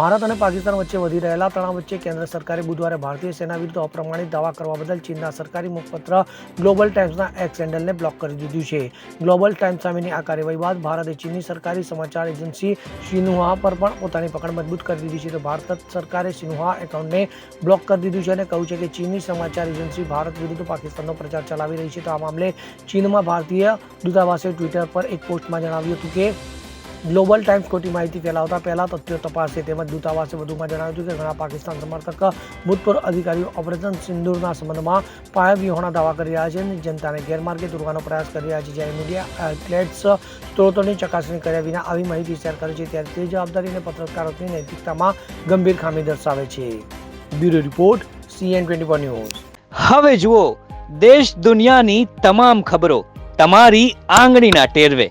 ભારત અને પાકિસ્તાન વચ્ચે વધી રહેલા તણાવ વચ્ચે કેન્દ્ર સરકારે બુધવારે ભારતીય સેના વિરુદ્ધ અપ્રમાણિત દાવા કરવા બદલ ચીનના સરકારી મુખપત્ર ગ્લોબલ ટાઇમ્સના એક્સ હેન્ડલને બ્લોક કરી દીધું છે. ગ્લોબલ ટાઇમ્સ સામેની આ કાર્યવાહી બાદ ભારતે ચીની સરકારી સમાચાર એજન્સી સિન્હુઆ પર પણ પોતાની પકડ મજબૂત કરી દીધી છે. તો ભારત સરકારે સિન્હુઆ એકાઉન્ટને બ્લોક કરી દીધું છે અને કહ્યું છે કે ચીની સમાચાર એજન્સી ભારત વિરુદ્ધ પાકિસ્તાનનો પ્રચાર ચલાવી રહી છે. તો આ મામલે ચીનમાં ભારતીય દૂતાવાસે ટ્વિટર પર એક પોસ્ટમાં જણાવ્યું હતું કે ગ્લોબલ ટાઈમ્સ ખોટી માહિતી ફેલાવતા પહેલા તથ્યો તપાસશે તેમજ દૂતાવાસે વધુમાં જણાવ્યું હતું કે ઘણા પાકિસ્તાન સમર્થક ભૂતપૂર્વ અધિકારીઓ ઓપરેશન સિંદૂરના સંબંધમાં પાયાવિહોણા દાવા કરી રહ્યા છે અને જનતાને ગેરમાર્ગે દોરવાનો પ્રયાસ કરી રહ્યા છે. જ્યારે મીડિયા આઉટલેટ્સ સ્ત્રોતોની ચકાસણી કર્યા વિના આવી માહિતી શેર કરે છે, ત્યારે તે જવાબદારી અને પત્રકારોની નૈતિકતામાં ગંભીર ખામી દર્શાવે છે. Bureau report CN twenty news. હવે જુઓ, દેશ દુનિયાની તમામ ખબરો તમારી આંગળીના ટેરવે.